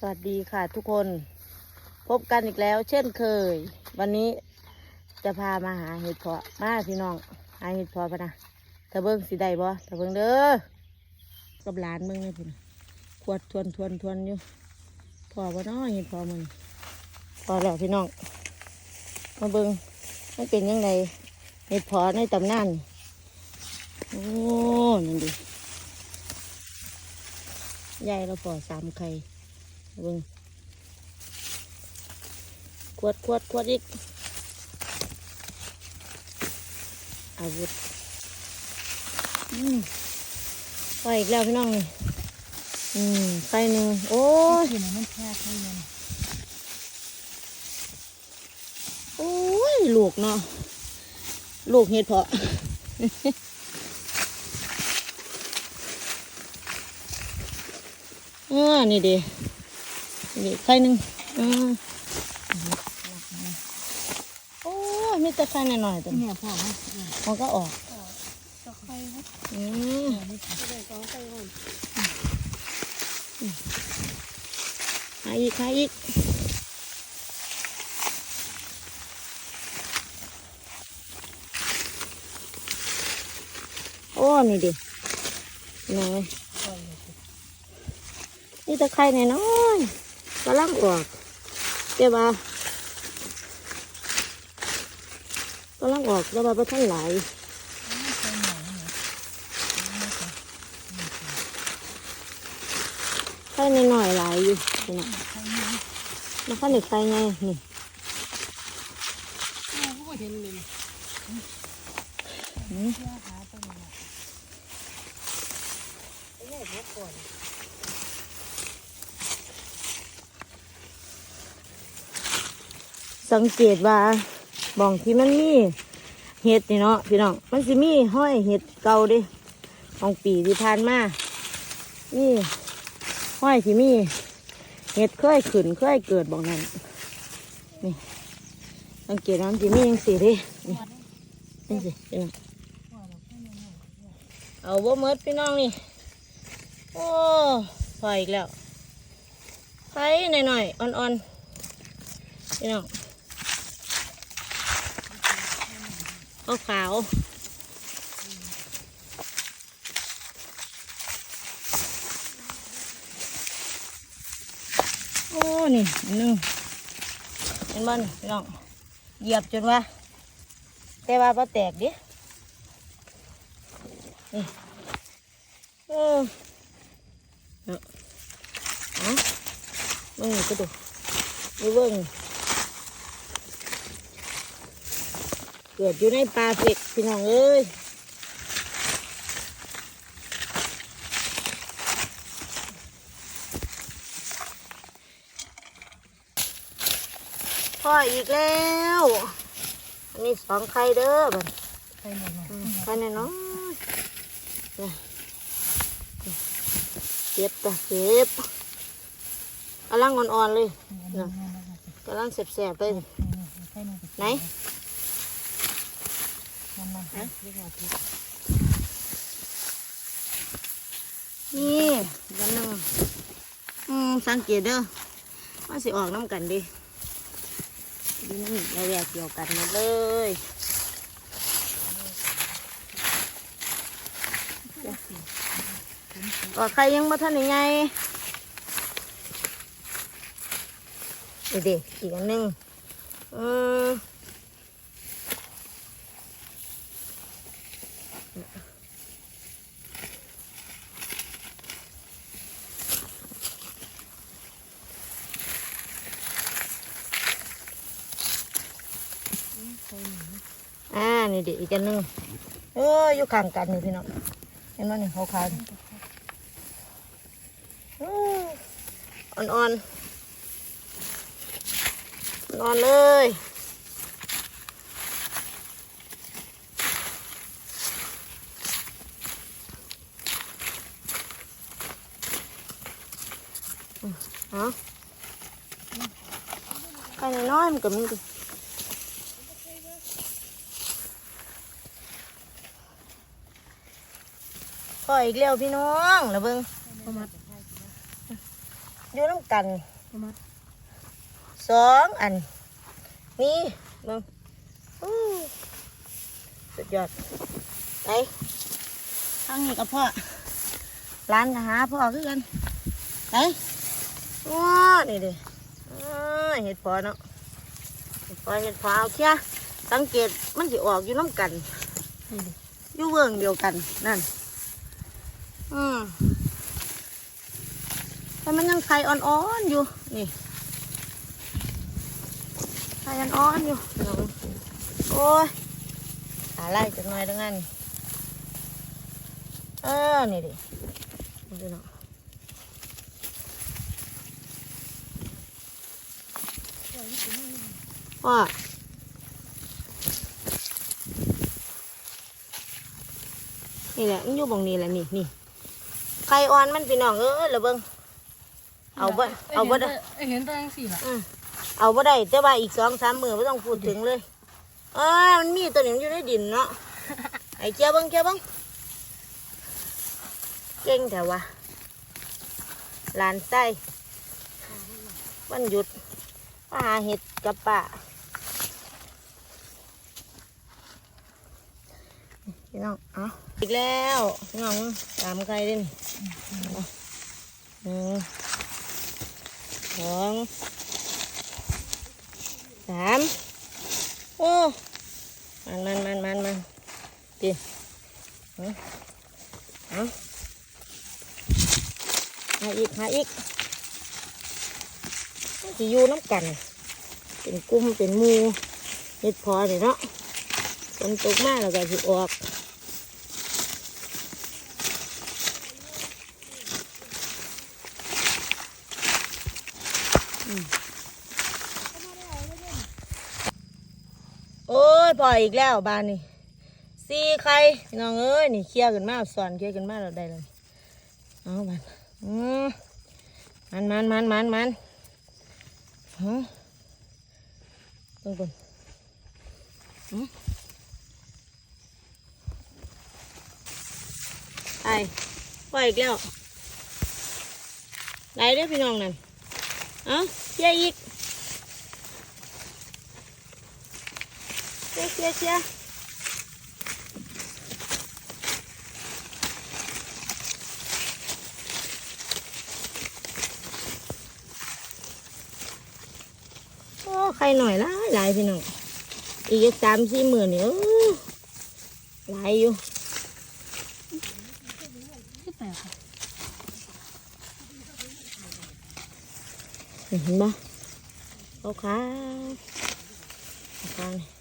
สวัสดีค่ะทุกคนพบกันอีกแล้ว เช่นเคย วันนี้จะพามาหาเห็ดเพาะมาพี่น้องหาเห็ดเพาะปะนะตะเบิ้งสิได้บ่ตะเบิ้งเด้อกับหลานมึงนี่พี่นขวดทวนทวนทวนอยู่พอบ่น้อเห็ดเพาะมึงพอแล้วพี่น้องมาเบิ้งมันเป็นยังไงเห็ดเพาะในตำนานโอ้นั่นดิยายเราพอสามไข่ บิ่งขวดขวดขวดอีก อาวุธอืมไปอีกแล้วพี่น้องนี่อืมไข่หนึ่งโอ้ยกินมันแค่ให้มันโอ้ย ลูกเนาะ ลูกเห็ดเพาะเออนี่ดิ นี่ไข่หนึ่งอืมโอ้ยมีแต่ไข่หน่อยๆตัวนี้เนี่ยพ่อมันมันก็ออกจะค่อยว่าอืมได้สองไส้ก่อนหาอีกหาอีกโอ้นี่ดิน้อยนี่ตะไคร้น้อยๆ กำลังออกเจ้าบ่ากำลังออกแล้วบ่าบ่ท่านหลายไข่น้อยๆหลายอยู่นี่นะแล้วข้าวเหนียวไข่ไงนี่ก็เห็นเลย อืม เชื่อหาตัวนี้ไอ้เนี่ยพก่อน สังเกตว่าบ่องที่มันมีเห็ดนี่เนาะพี่น้องมันสิมีห้อยเห็ดเก่าดิของปีที่ผ่านมานี่ห้อยที่มีเห็ดเคยขึ้นเคยเกิดบ่องนั้นนี่สังเกตว่ามันสิมีอย่างสีดินี่นี่สิพี่น้องเอาบ่เมดพี่น้องนี่โอ้พออีกแล้วไข่หน่อยๆอ่อนๆพี่น้อง ขาวขาวโอ้นี่นหนึงเห็นบ้านพี่น้องเหยียบจนว่า แต่ว่าพอแตกดินี่โอ้เนาะเอาเบิ่งนี่ก็ดูนี่เบิ่ง เกิดอยู่ในป่าเพ็กพี่น้องเอ้ยพ่ออีกแล้ว อันนี้สองไข่เด้อบัดไส้เนี่ยอืมไข่น้อยๆนี่เจ็บจ้ะเจ็บกำลังอ่อนๆเลยกำลังแสบๆเลยไหนมั นี่กันนึงอืมสังเกตเด้อมันสิออกน้ำกันดิดีนั่นเราแยกเกี่ยวกันหมดเลยก็ใครยังมาทันยังไงเดี๋ยวๆอีกอันหนึงอืมอ่า นี่เดี๋ยวอีกอันนึงเอออยู่ข้างกันนี่พี่น้องเห็นไหมนี่เขาขาวๆนี่อื้ออ่อนๆนอนเลยเอาไข่น้อยมันก็มีดิ พออีกแล้วพี่น้องแล้วเบิ้งเข้ามาอยู่น้ำกันประมาณสองอัน นี่มึงอู้สุดยอดไปทางนี้กับพ่อร้านก็หาพ่อคือกันไปว้านี่ดิอ้าเห็ดพอเนาะเห็ดพอเห็ดพอเอาเชียสังเกตมันจะออกอยู่น้ำกันอยู่เวิงเดียวกันนั่น อืมแต่มันยังไข่อ่อนๆอยู่ นี่ไข่อ่อนๆอยู่น้องโอ้ยหาไล่จักหน่อยดังนั้นเออ นี่ดิดูเนาะว่านี่แหละมันอยู่บงนี้แหละนี่นี่ ไข่อ่อนมันพี่น้องเออระเบิงเอาบ่เอาบ่ได้เอ้ยเห็นตัวยังสี่ละอืมเอาบ่ได้แต่ว่าอีกสองสามมือไม่ต้องพูดถึงเลยเออมันมีตัวนี้มันอยู่ในดินเนาะไอ้เจ้าเบังเจ้าเบังเก่งแต่ว่าหลานไส้วันหยุดมาหาเห็ดกับป่าพี่น้อง เอาอีกแล้วพี่น้องตามใครเด่น หนึ่งสองสามโอ้มันมันมันมันมันดิเอาเอาหาอีกหาอีกจะอยู่น้ำกัน เป็นกลุ่มเป็นมูเห็ดพอเลยเนาะฝนตกมากแล้วก็สิออก โอ้ย พออีกแล้วบานนี่สี่ใครน้องเอ้ยนี่เคลียร์กันมาสอนเคลียร์กันมาเราได้เลยเอาบานอืมมันมันมันมันมันฮะตรงบนอืมไปพออีกแล้วไหนเด้อพี่น้องนั่นเอาเคลียร์อีก ชียเชียโอ้ใครหน่อยละหลายพี่น้องอีกสามสี่หมื่นเนี่โอ้หลายอยู่เห็นปะเอาขาเอาขานี่ย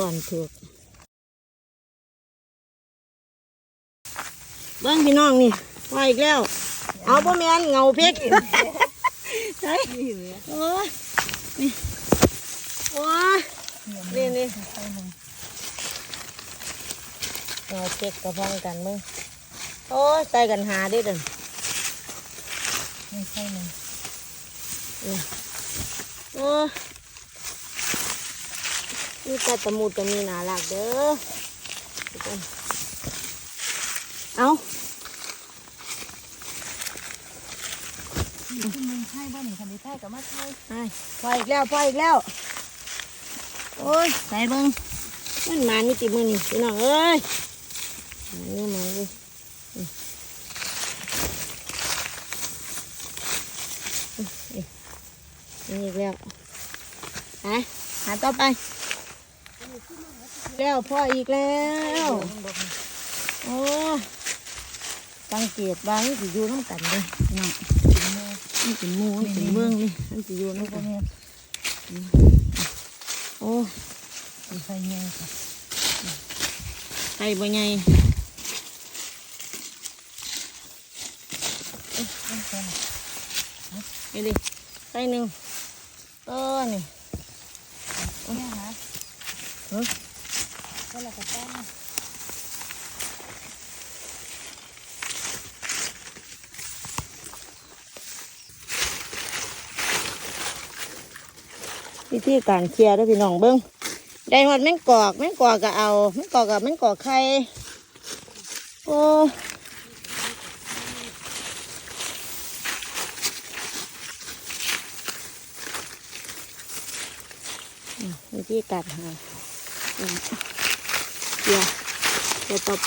ก่อนถูกเบิ้งพี่น้องนี่ว่าอีกแล้ว เอาพ่อแม่นเงาเพชรใช่นี่เหลือโอ้ยนี่โอ้ยนี่นี่ใส่หนึ่งเงาเพชรกระพ้องกันมึงโอ้ยใส่กันหาเด้วยเดินนี่ใส่หนึ่งโอ้ย นี่แต่ตะมูดก็มีหนาหลักเด้อทุกคนเอาจีมึงใช่บ้านหนึ่งคันนี้ใช่กับมาใช่ไปพออีกแล้วพออีกแล้ว โอ้ยใส่เบิ้งมันมานี่ติมือนี่พี่น้องเอ้ยมานี่มาดินี่นี่นี่อีกแล้วไปหาต่อไป แล้วพ่ออีกแล้ว โอ้สังเกตว่ามันสิอยู่น้ำกันเลยพี่น้องมันเป็นหมูมันเป็นเมืองนี่มันสิอยู่น้ำกันโอ้ใส่เงี้ยค่ะไข่บ่ใหญ่นึ่งไปดิไข่หนึ่งเออนี่เนี่เฮ้ย คนละกระต้อวิธีการเคลียร์ด้วยพี่น้องเบิ้งได้หอดแม่งกอกแม่งกอกก็เอาแม่งกอกกับแม่งกอกไข่โอ้วิธีการหา เดี๋ยวต่อไป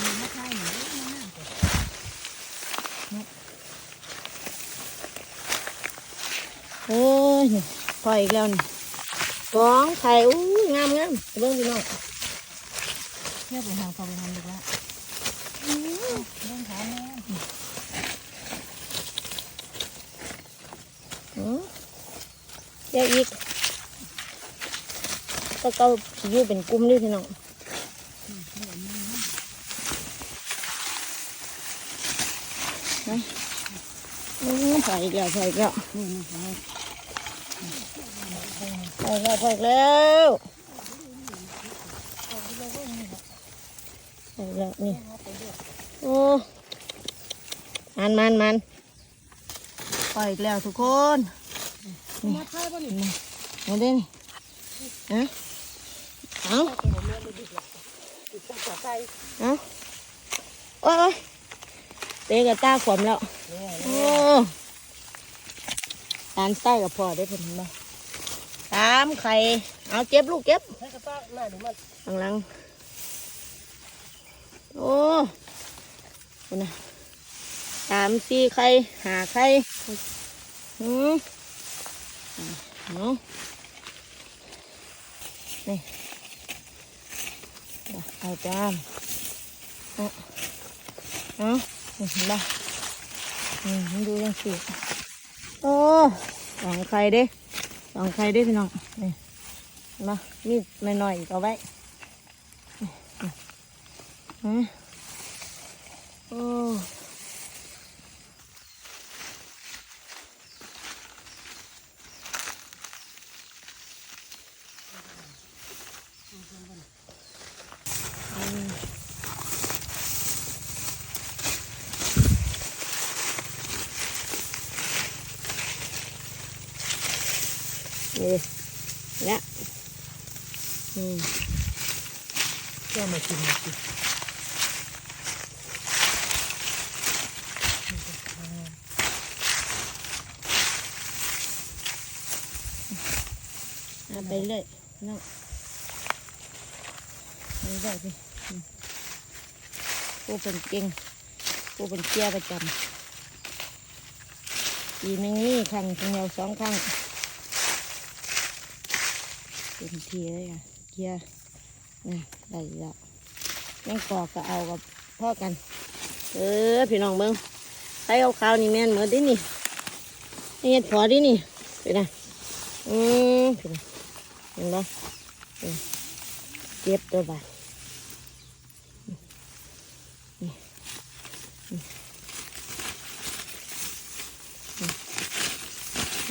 มีมะพร้าวหนูมากโอ้ยนี่พออีกแล้วนี่สองไข่อู้ยงามงามเบิ่งพี่น้องเที่ยวไปหาเขาไปทำดีกว่าเรื่องขาแม่อืมเดี๋ยวอีกก็เกาสิอยู่เป็นกลุ่มด้วยพี่น้องนะอืมพออีกแล้วพออีกแล้วนี่นี่เขาพออีกแล้วพออีกแล้วพออีกแล้วนี่โอ้มันมันมันพออีกแล้วทุกคน มะพร้าวบ่นี่มาเด่นฮะเอาเอาโอ้ยเตะกับตาขวมแล้วโอ้ตามไส้กับพ่อได้ผลไหมตามไข่เอาเก็บลูกเก็บห้กระต้าหน้าดูมังหลังโอ้คนน่ะสามสี่ไข่หาไข่หืม เอานี่เอาจานเอาเอาเห็นปะอืมดูยังสิโอ้สองไข่เด้สองไข่เด้พี่น้องนี่เห็นปะมีดหน่อยๆอีกเอาไว้ฮะโอ้มนี่และอืม แก้ มากินมากินเอาไปเลยน้องนี่ได้สิอืมผู้เป็นเก่งผู้เป็นเกียประจำปีนึงนี่ครั้งเดียวสองครั้งเป็นทีเลยค่ะเกียร์ นี่ได้แล้วยังกอกก็เอากับพ่อกัน เออพี่น้องเบิ้งใส่เอาขาวนี่แม่นเหมือนดินี่นี่เห็ดพอดินี่ไปนะอืมพี่น้องเห็นไหมเก็บตัวไป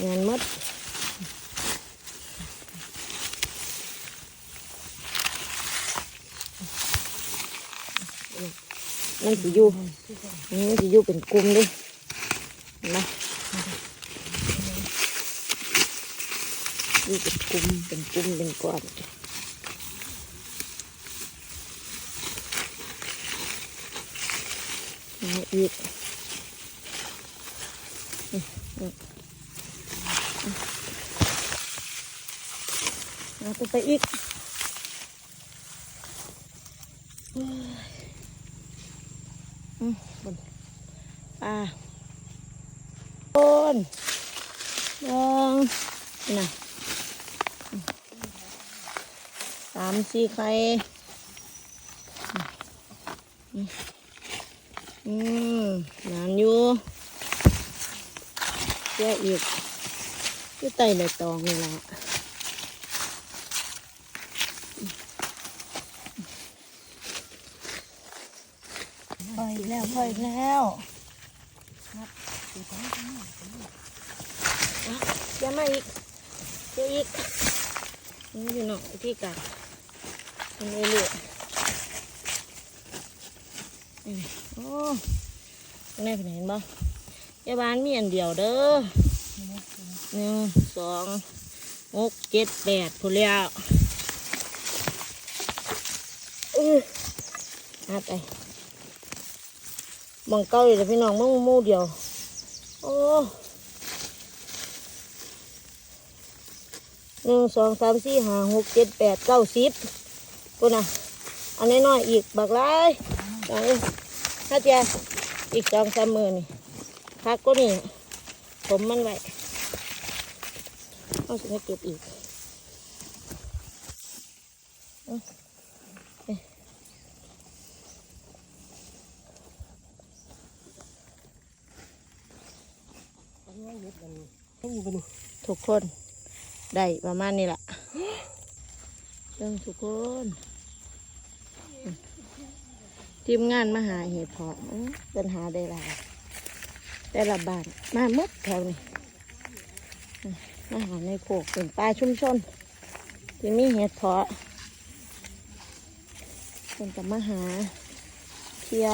งานมด มันสิอยู่นี่มันสิอยู่เป็นกลุ่มเดิเห็นไหมอยู่เป็นกลุ่มเป็นกลุ่มเป็นก้อนมอีกนี่นี่เอาตัวไปอีกโอ้ยอืมบนอ่าบนลองน่ะ สามสี่ไข่อืมอืมนานอยู่แย่อีกที่ไตใบตองนี่แหละพออีกแล้วพออีกแล้วเดี๋ยวมาอีกเดี๋ยวอีกนี่อยู่เนาะที่กัด มันเรื่อยนี่โอ้ข้างในเป็นเห็นบ่ยาบานมีอันเดียวเด้อหนึ่งสองหกเจ็ดแปดพูแล้วอื้อนับไปมองเก้าเลยพี่น้องมึงมู่เดียว โอ้หนึ่งสองสามสี่ห้าหกเจ็ดแปดเก้าสิบ กูนะอันนี้น้อยๆอีกบักหลายเอาเลยถ้าเจ้าอีกสองสามมือนี่พักก็นี่ผมมันไว้เอาสิมาเก็บอีกเอาเอ๊ะทุกคน ได้ประมาณนี้แหละ เรื่องทุกคนทีมงานมาหาเหตุเพาะป็นหาได้หลายแต่ละบ้านมาหมดแถวนี้อาหาในโขกเป็นปลาชุมชนที่มีเห็ดเพาะเป็นกับมาหาเคลียร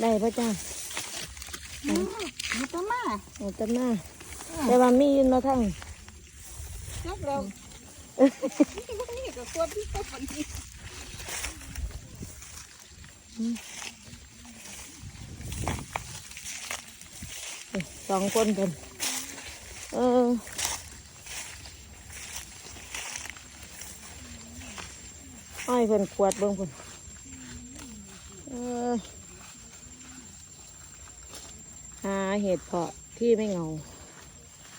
ได้ปะจ้า มันก็มาเดี๋ยวจะมาแต่ว่ามีอยืนมาทั้งจับเรานี่ก็ควรที่จะฝันดีสองคนเพิ่นเอออ้อยเพิ่นขวดเบิ่งเพิ่นเออหาเหตุเพาะที่ไม่เงา